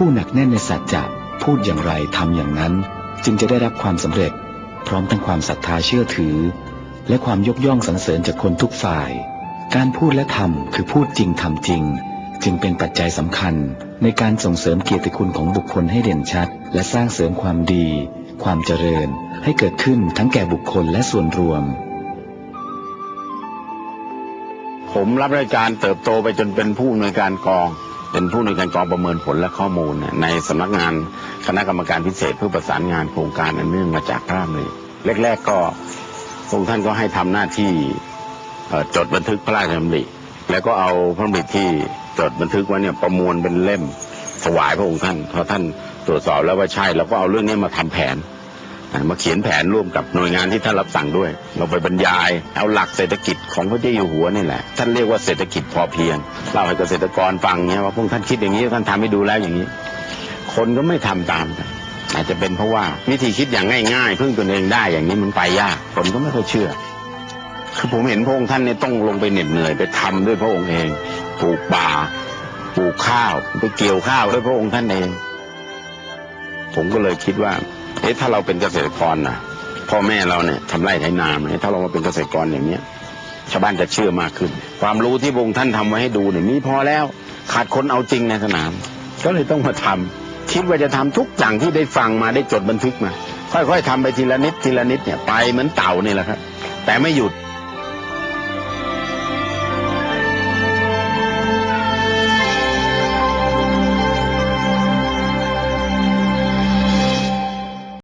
ผู้หนักแน่นในสัจจะพูดอย่างไรทำอย่างนั้น จึงจะได้รับความสำเร็จ พร้อมทั้งความศรัทธาเชื่อถือ และความยกย่องสรรเสริญจากคนทุกฝ่าย การพูดและทำคือพูดจริงทำจริง จึงเป็นปัจจัยสำคัญในการส่งเสริมเกียรติคุณของบุคคลให้เด่นชัด และสร้างเสริมความดี ความเจริญให้เกิดขึ้นทั้งแก่บุคคลและส่วนรวม ผมรับราชการเติบโตไปจนเป็นผู้อำนวยการกอง เป็นผู้อำนวยการกองประเมินผลและข้อมูล ในสำนักงานคณะกรรมการพิเศษเพื่อประสานงานโครงการอันเนื่องมาจากพระราชดำริแรกๆก็พระองค์ท่านก็ให้ทำหน้าที่จดบันทึกพระราชดำริแล้วก็เอาพระดำริที่จดบันทึกไว้เนี่ยประมวลเป็นเล่มถวายพระองค์ท่านพอท่าน ตรวจสอบแล้วว่าใช่เราก็เอาเรื่องนี้มาทำแผนมาเขียนแผนร่วมกับหน่วยงานที่ท่านรับสั่งด้วย เราไปบรรยายเอาหลักเศรษฐกิจของพระเจ้าอยู่หัวนี่แหละ ท่านเรียกว่าเศรษฐกิจพอเพียงเล่าให้เกษตรกรฟังเนี่ยว่าพวกท่านคิดอย่างนี้ท่านทำให้ดูแล้วอย่างนี้ คนก็ไม่ทำตามกันอาจจะเป็นเพราะว่าวิธีคิดอย่างง่ายๆพึ่งตนเองได้อย่างนี้มันไปยากคนก็ไม่ค่อยเชื่อคือผมเห็นพระองค์ท่านเนี่ยต้องลงไปเหน็ดเหนื่อยไปทำด้วยพระองค์เองปลูกป่าปลูกข้าวไปเกี่ยวข้าวด้วยพระองค์ท่านเอง ผมก็เลยคิดว่า เอ๊ะถ้าเราเป็นเกษตรกรนะพ่อแม่เราเนี่ยทำไร่ไถนาเนี่ยถ้าเรามาเป็นเกษตรกรอย่างเนี้ยชาวบ้านจะเชื่อมากขึ้น ความรู้ที่พระองค์ท่านทำไว้ให้ดูเนี่ยมีพอแล้วขาดคนเอาจริงในสนาม ก็เลยต้องมาทำคิดว่าจะทำทุกอย่างที่ได้ฟังมาได้จดบันทึกมา ค่อยๆทำไปทีละนิดทีละนิดเนี่ยไปเหมือนเต่านี่แหละครับ แต่ไม่หยุด